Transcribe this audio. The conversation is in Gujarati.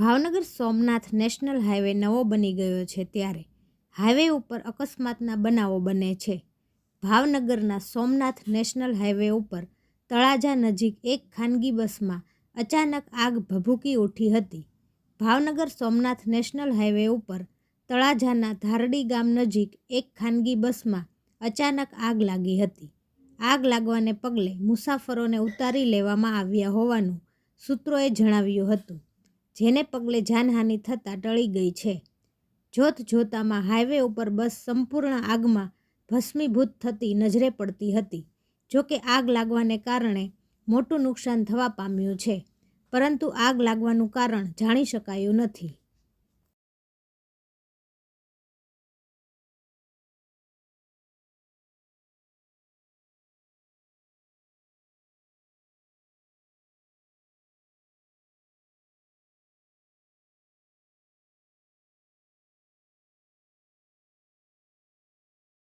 ભાવનગર સોમનાથ નેશનલ હાઈવે નવો બની ગયો છે ત્યારે હાઈવે ઉપર અકસ્માતના બનાવો બને છે. ભાવનગરના સોમનાથ નેશનલ હાઈવે ઉપર તળાજા નજીક એક ખાનગી બસમાં અચાનક આગ ભભૂકી ઉઠી હતી. ભાવનગર સોમનાથ નેશનલ હાઈવે ઉપર તળાજાના ધારડી ગામ નજીક એક ખાનગી બસમાં અચાનક આગ લાગી હતી. આગ લાગવાને પગલે મુસાફરોને ઉતારી લેવામાં આવ્યા હોવાનું સૂત્રોએ જણાવ્યું હતું. જેને પગલે જાનહાનિ થતાં ટળી ગઈ છે. જોત જોતામાં હાઈવે ઉપર બસ સંપૂર્ણ આગમાં ભસ્મીભૂત થતી નજરે પડતી હતી જોકે આગ લાગવાને કારણે મોટું નુકસાન થવા પામ્યું છે, પરંતુ આગ લાગવાનું કારણ જાણી શકાયું નથી.